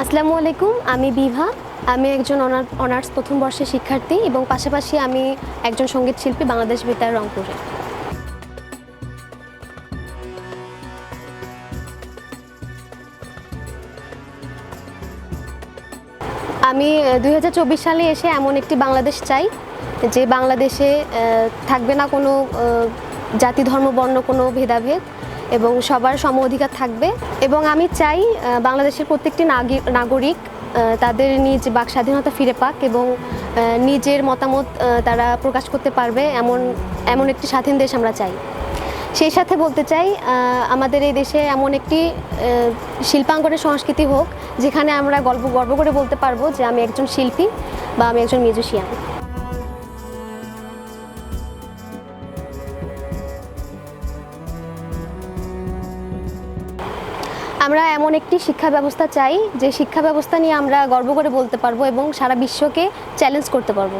আসসালামু আলাইকুম, আমি বিভা। আমি একজন অনার, অনার্স প্রথম বর্ষের শিক্ষার্থী এবং পাশাপাশি আমি একজন সংগীত শিল্পী বাংলাদেশ বেতার রংপুরে। আমি দু হাজার চব্বিশ সালে এসে এমন একটি বাংলাদেশ চাই, যে বাংলাদেশে থাকবে না কোনো জাতি, ধর্ম, বর্ণ কোনো ভেদাভেদ। এবং সবার সম অধিকার থাকবে। এবং আমি চাই বাংলাদেশের প্রত্যেকটি নাগরিক তাদের নিজ বাক স্বাধীনতা ফিরে পাক এবং নিজের মতামত তারা প্রকাশ করতে পারবে এমন এমন একটি স্বাধীন দেশ আমরা চাই। সেই সাথে বলতে চাই আমাদের এই দেশে এমন একটি শিল্পাঙ্গনের সংস্কৃতি হোক, যেখানে আমরা গল্প গর্ব করে বলতে পারব যে আমি একজন শিল্পী বা আমি একজন মিউজিশিয়ান। আমরা এমন একটি শিক্ষা ব্যবস্থা চাই, যে শিক্ষা ব্যবস্থা নিয়ে আমরা গর্ব করে বলতে পারব এবং সারা বিশ্বকে চ্যালেঞ্জ করতে পারব।